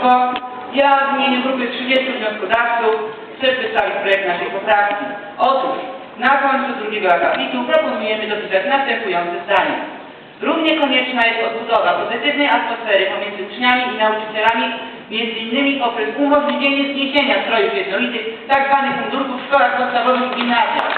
Państwo, ja w imieniu grupy 30 wnioskodawców chcę przedstawić projekt naszej poprawki. Otóż na końcu drugiego akapitu proponujemy dopisać następujące zdanie. Równie konieczna jest odbudowa pozytywnej atmosfery pomiędzy uczniami i nauczycielami, między innymi poprzez umożliwienie zniesienia strojów jednolitych, tzw. mundurków w szkołach podstawowych i gimnazjach.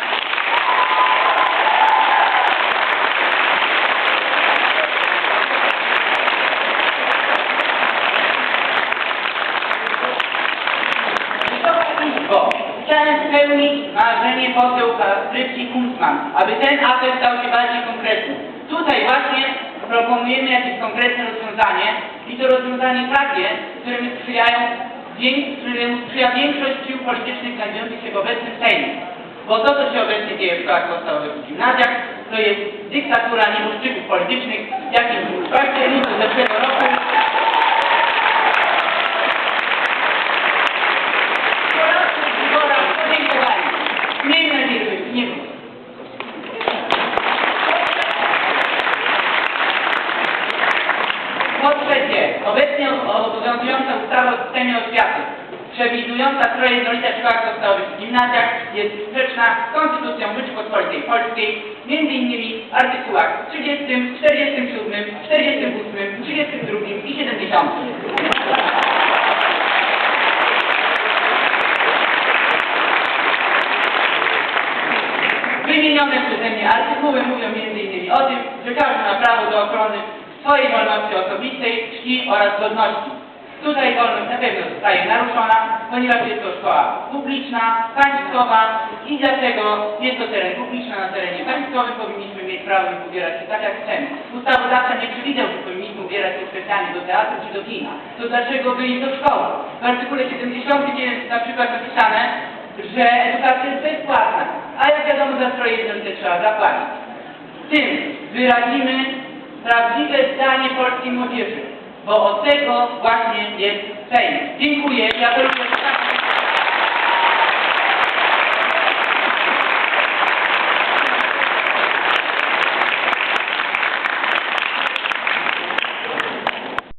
Izbo, chciałem spełnić marzenie poseł Patrycji Kunstman, aby ten apel stał się bardziej konkretny. Tutaj właśnie proponujemy jakieś konkretne rozwiązanie i to rozwiązanie takie, któremu sprzyjają, sprzyja większość sił politycznych znajdujących się w obecnym Sejmie. Bo to, co się obecnie dzieje w szkołach podstawowych i gimnazjach, to jest dyktatura nieboszczyków politycznych, jakim w październiku zeszłego obecnie obowiązująca ustawa o systemie oświaty, przewidująca stroje jednolite w szkołach podstawowych i gimnazjach, jest sprzeczna z Konstytucją Rzeczypospolitej Polskiej, między innymi w artykułach 30, 47, 48, 32 i 70. Wymienione przeze mnie artykuły mówią m.in. o tym, że każdy ma prawo do ochrony swojej wolności osobistej, czci oraz godności. Tutaj wolność na pewno zostaje naruszona, ponieważ jest to szkoła publiczna, państwowa i dlatego jest to teren publiczny, na terenie państwowym powinniśmy mieć prawo ubierać się tak jak chcemy. Ustawodawca nie przewidział, że powinniśmy ubierać się specjalnie do teatru czy do kina. To dlaczego wyjść do szkoły? W artykule 79 jest na przykład napisane, że edukacja jest bezpłatna, a jak wiadomo za stroje trzeba zapłacić. Tym wyrazimy prawdziwe zdanie polskiej młodzieży, bo od tego właśnie jest Sejm. Dziękuję do